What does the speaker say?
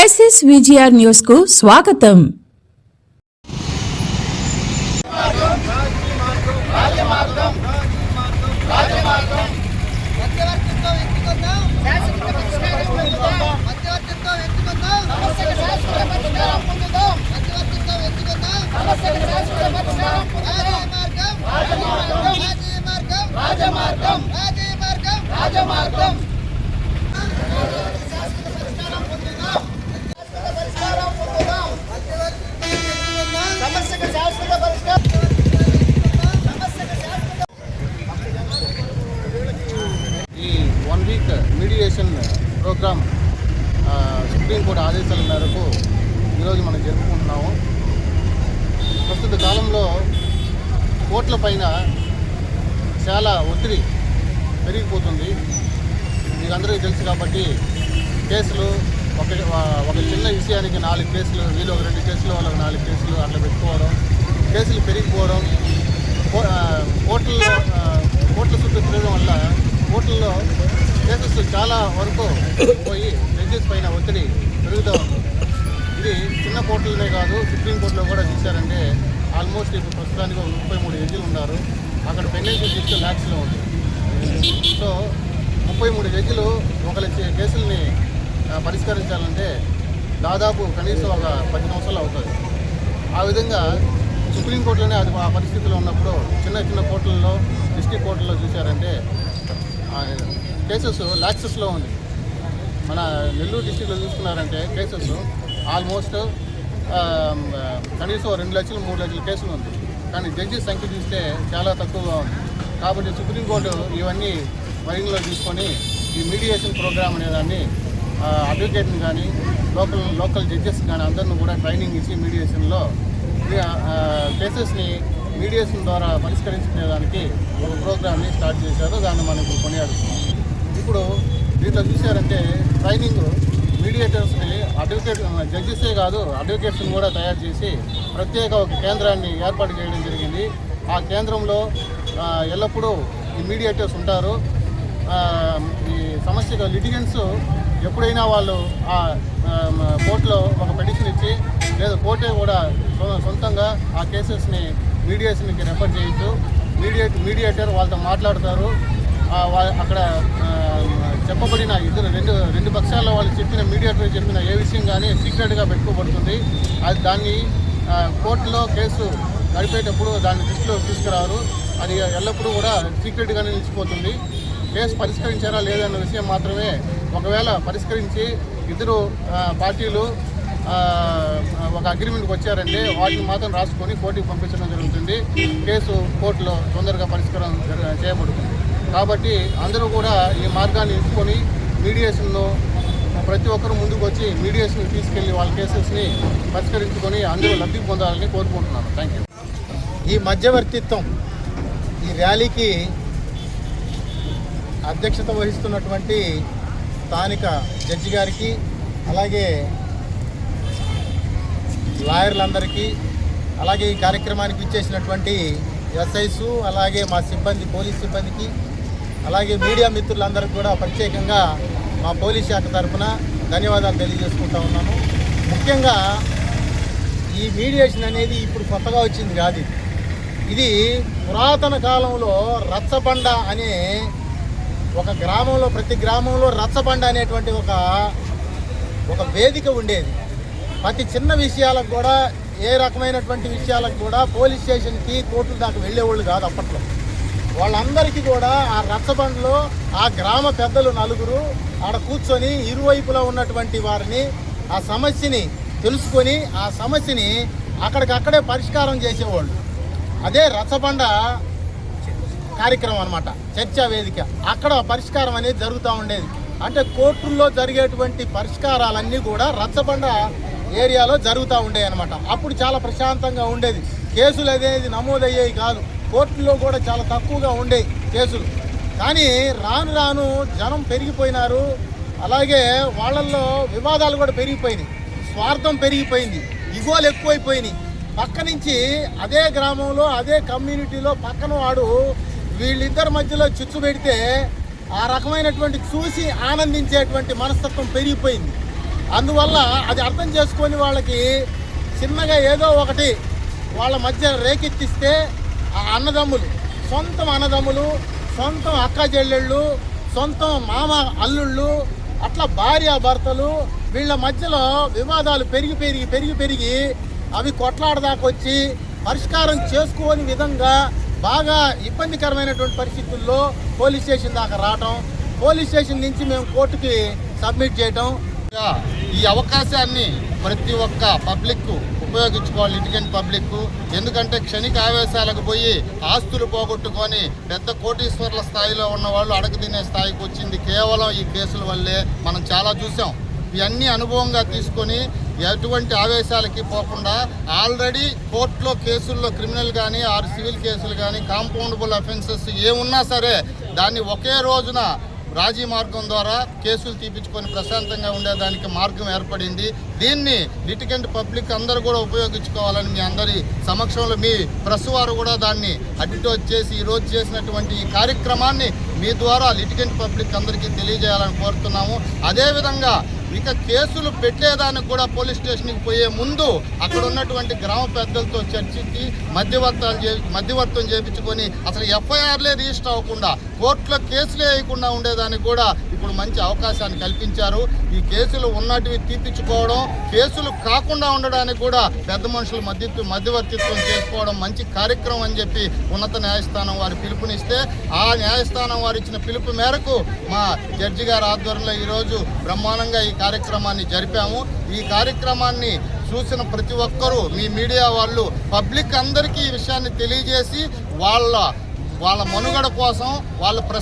Crisis VGR news కు స్వాగతం మధ్యవర్తిత్వం ఎంచుకుందాం మధ్యవర్తిత్వం week mediation programme supreme court ఆదేశాల మేరకు ఈరోజు మనం జరుపుకుంటున్నాము. ప్రస్తుత కాలంలో కోర్టుల పైన చాలా ఒత్తిడి పెరిగిపోతుంది. మీకు అందరికీ తెలుసు కాబట్టి కేసులు ఒక ఒక చిన్న విషయానికి నాలుగు కేసులు వీళ్ళు ఒక రెండు కేసులు వాళ్ళకి నాలుగు కేసులు అట్లా పెట్టుకోవడం కేసులు పెరిగిపోవడం కోర్టుల్లో కోర్టుల చుట్టూ తిరగడం వల్ల కోర్టుల్లో కేసెస్ చాలా వరకు పోయి జడ్జెస్ పైన ఒత్తిడి పెరుగుతూ ఉంది. ఇది చిన్న కోర్టులనే కాదు సుప్రీంకోర్టులో కూడా చూశారంటే ఆల్మోస్ట్ ఇప్పుడు ప్రస్తుతానికి ఒక ముప్పై మూడు జడ్జీలు ఉన్నారు. అక్కడ పెండింగ్ తీసుకు ల్యాక్స్లో ఉంది. సో ముప్పై మూడు జడ్జీలు ఒకరి లక్ష కేసుల్ని పరిష్కరించాలంటే దాదాపు కనీసం ఒక పది సంవత్సరాలు అవుతుంది. ఆ విధంగా సుప్రీంకోర్టులోనే అది ఆ పరిస్థితిలో ఉన్నప్పుడు చిన్న చిన్న కోర్టుల్లో డిస్టిక్ కోర్టుల్లో చూశారంటే కేసెస్ లాక్సెస్లో ఉంది. మన నెల్లూరు డిస్టిక్లో చూసుకున్నారంటే కేసెస్ ఆల్మోస్ట్ కనీసం రెండు లక్షలు మూడు లక్షల కేసులు ఉంది. కానీ జడ్జెస్ సంఖ్య చూస్తే చాలా తక్కువగా ఉంది. కాబట్టి సుప్రీంకోర్టు ఇవన్నీ పరిగణలో తీసుకొని ఈ మీడియేషన్ ప్రోగ్రామ్ అనే దాన్ని అడ్వకేట్ని కానీ లోకల్ లోకల్ జడ్జెస్ కానీ అందరిని కూడా ట్రైనింగ్ ఇచ్చి మీడియేషన్లో కేసెస్ని మీడియేషన్ ద్వారా పరిష్కరించుకునేదానికి ఒక ప్రోగ్రామ్ని స్టార్ట్ చేశారు. దాన్ని మనం ఇప్పుడు కొనియాడుతున్నాం. ఇప్పుడు దీంట్లో చూశారంటే ట్రైనింగ్ మీడియేటర్స్ని అడ్వకేట్ జడ్జెసే కాదు అడ్వకేట్స్ని కూడా తయారు చేసి ప్రత్యేక ఒక కేంద్రాన్ని ఏర్పాటు చేయడం జరిగింది. ఆ కేంద్రంలో ఎల్లప్పుడూ ఈ మీడియేటర్స్ ఉంటారు. ఈ సమస్యగా లిటిగెంట్స్ ఎప్పుడైనా వాళ్ళు ఆ కోర్టులో ఒక పెటిషన్ ఇచ్చి లేదా కోర్టే కూడా సొంతంగా ఆ కేసెస్ని మీడియేషన్కి రెఫర్ చేయొచ్చు మీడియేట్ మీడియేటర్ వాళ్ళతో మాట్లాడతారు. అక్కడ చెప్పబడిన ఇద్దరు రెండు రెండు పక్షాల్లో వాళ్ళు చెప్పిన మీడియేటర్ చెప్పిన ఏ విషయం కానీ సీక్రెట్గా పెట్టుకోబడుతుంది. అది దాన్ని కోర్టులో కేసు నడిపేటప్పుడు దాన్ని దృష్టిలో తీసుకురారు. అది ఎల్లప్పుడూ కూడా సీక్రెట్గానే నిలిచిపోతుంది. కేసు పరిష్కరించారా లేదన్న విషయం మాత్రమే ఒకవేళ పరిష్కరించి ఇద్దరు పార్టీలు ఒక అగ్రిమెంట్కి వచ్చారంటే వాటిని మాత్రం రాసుకొని కోర్టుకి పంపించడం జరుగుతుంది. కేసు కోర్టులో తొందరగా పరిష్కారం చేయబడుతుంది. కాబట్టి అందరూ కూడా ఈ మార్గాన్ని ఎంచుకొని మీడియేషన్లో ప్రతి ఒక్కరు ముందుకు వచ్చి మీడియేషన్ తీసుకెళ్ళి వాళ్ళ కేసెస్ని పరిష్కరించుకొని అందరూ లబ్ధి పొందాలని కోరుకుంటున్నాను. థ్యాంక్ యూ ఈ మధ్యవర్తిత్వం ఈ ర్యాలీకి అధ్యక్షత వహిస్తున్నటువంటి స్థానిక జడ్జి గారికి అలాగే లాయర్లందరికీ అలాగే ఈ కార్యక్రమానికి ఇచ్చేసినటువంటి ఎస్ఐసు అలాగే మా సిబ్బంది పోలీస్ సిబ్బందికి అలాగే మీడియా మిత్రులందరికీ కూడా ప్రత్యేకంగా మా పోలీస్ శాఖ తరఫున ధన్యవాదాలు తెలియజేసుకుంటా ఉన్నాను. ముఖ్యంగా ఈ మీడియేషన్ అనేది ఇప్పుడు కొత్తగా వచ్చింది కాదు ఇది పురాతన కాలంలో రచ్చబండ అనే ఒక గ్రామంలో ప్రతి గ్రామంలో రచ్చబండ అనేటువంటి ఒక ఒక వేదిక ఉండేది. ప్రతి చిన్న విషయాలకు కూడా ఏ రకమైనటువంటి విషయాలకు కూడా పోలీస్ స్టేషన్కి కోర్టుల దాకా వెళ్ళేవాళ్ళు కాదు అప్పట్లో. వాళ్ళందరికీ కూడా ఆ రచ్చబండలో ఆ గ్రామ పెద్దలు నలుగురు ఆడ కూర్చొని ఇరువైపులా ఉన్నటువంటి వారిని ఆ సమస్యని తెలుసుకొని ఆ సమస్యని అక్కడికక్కడే పరిష్కారం చేసేవాళ్ళు. అదే రచ్చబండ కార్యక్రమం అనమాట చర్చా వేదిక. అక్కడ పరిష్కారం అనేది జరుగుతూ ఉండేది. అంటే కోర్టుల్లో జరిగేటువంటి పరిష్కారాలన్నీ కూడా రచ్చబండ ఏరియాలో జరుగుతూ ఉండేవి అనమాట అప్పుడు చాలా ప్రశాంతంగా ఉండేది. కేసులు అనేది నమోదయ్యేవి కాదు. కోర్టులో కూడా చాలా తక్కువగా ఉండేవి కేసులు. కానీ రాను రాను జనం పెరిగిపోయినారు. అలాగే వాళ్ళల్లో వివాదాలు కూడా పెరిగిపోయినాయి. స్వార్థం పెరిగిపోయింది. ఇగోలు ఎక్కువైపోయినాయి. పక్క నుంచి అదే గ్రామంలో అదే కమ్యూనిటీలో పక్కన వాడు వీళ్ళిద్దరి మధ్యలో చిచ్చు పెడితే ఆ రకమైనటువంటి చూసి ఆనందించేటువంటి మనస్తత్వం పెరిగిపోయింది. అందువల్ల అది అర్థం చేసుకొని వాళ్ళకి చిన్నగా ఏదో ఒకటి వాళ్ళ మధ్య రేకెత్తిస్తే ఆ అన్నదమ్ములు సొంతం అన్నదమ్ములు సొంతం అక్క చెల్లెళ్ళు సొంతం మామ అల్లుళ్ళు అట్లా భార్య భర్తలు వీళ్ళ మధ్యలో వివాదాలు పెరిగి పెరిగి పెరిగి పెరిగి అవి కొట్లాడదాకొచ్చి పరిష్కారం చేసుకోని విధంగా బాగా ఇబ్బందికరమైనటువంటి పరిస్థితుల్లో పోలీస్ స్టేషన్ దాకా రావటం పోలీస్ స్టేషన్ నుంచి మేము కోర్టుకి సబ్మిట్ చేయటం ఈ అవకాశాన్ని ప్రతి ఒక్క పబ్లిక్ ఉపయోగించుకోవాలి లిటిగెంట్ పబ్లిక్ ఎందుకంటే క్షణిక ఆవేశాలకు పోయి ఆస్తులు పోగొట్టుకొని పెద్ద కోటీశ్వర్ల స్థాయిలో ఉన్న వాళ్ళు అడగదినే స్థాయికి వచ్చింది. కేవలం ఈ కేసుల వల్లే మనం చాలా చూసాం ఇవన్నీ అనుభవంగా తీసుకొని ఎటువంటి ఆవేశాలకి పోకుండా ఆల్రెడీ కోర్టులో కేసుల్లో క్రిమినల్ కానీ ఆరు సివిల్ కేసులు కానీ కాంపౌండబుల్ అఫెన్సెస్ ఏమున్నా సరే దాన్ని ఒకే రోజున రాజీ మార్గం ద్వారా కేసులు తీపించుకొని ప్రశాంతంగా ఉండేదానికి మార్గం ఏర్పడింది. దీన్ని లిటికెంట్ పబ్లిక్ అందరూ కూడా ఉపయోగించుకోవాలని మీ అందరి సమక్షంలో మీ ప్రెస్ వారు కూడా దాన్ని అడ్వర్టైజ్ చేసి ఈరోజు చేసినటువంటి ఈ కార్యక్రమాన్ని మీ ద్వారా లిటికెంట్ పబ్లిక్ అందరికీ తెలియజేయాలని కోరుతున్నాము. అదేవిధంగా ఇక కేసులు పెట్టేదానికి కూడా పోలీస్ స్టేషన్కి పోయే ముందు అక్కడ ఉన్నటువంటి గ్రామ పెద్దలతో చర్చించి మధ్యవర్తాలు చే మధ్యవర్తం చేయించుకొని అసలు ఎఫ్ఐఆర్లే రిజిస్టర్ అవ్వకుండా కోర్టులో కేసులే వేయకుండా ఉండేదానికి కూడా ఇప్పుడు మంచి అవకాశాన్ని కల్పించారు. ఈ కేసులు ఉన్నటివి తీపించుకోవడం కేసులు కాకుండా ఉండడానికి కూడా పెద్ద మనుషులు మధ్య మధ్యవర్తిత్వం చేసుకోవడం మంచి కార్యక్రమం అని చెప్పి ఉన్నత న్యాయస్థానం వారి పిలుపునిస్తే ఆ న్యాయస్థానం వారు ఇచ్చిన పిలుపు మేరకు మా జడ్జి గారి ఆధ్వర్యంలో ఈరోజు బ్రహ్మాండంగా ఈ కార్యక్రమాన్ని జరిపాము. ఈ కార్యక్రమాన్ని చూసిన ప్రతి ఒక్కరూ మీ మీడియా వాళ్ళు పబ్లిక్ అందరికీ ఈ విషయాన్ని తెలియజేసి వాళ్ళ వాళ్ళ మనుగడ కోసం వాళ్ళ ప్ర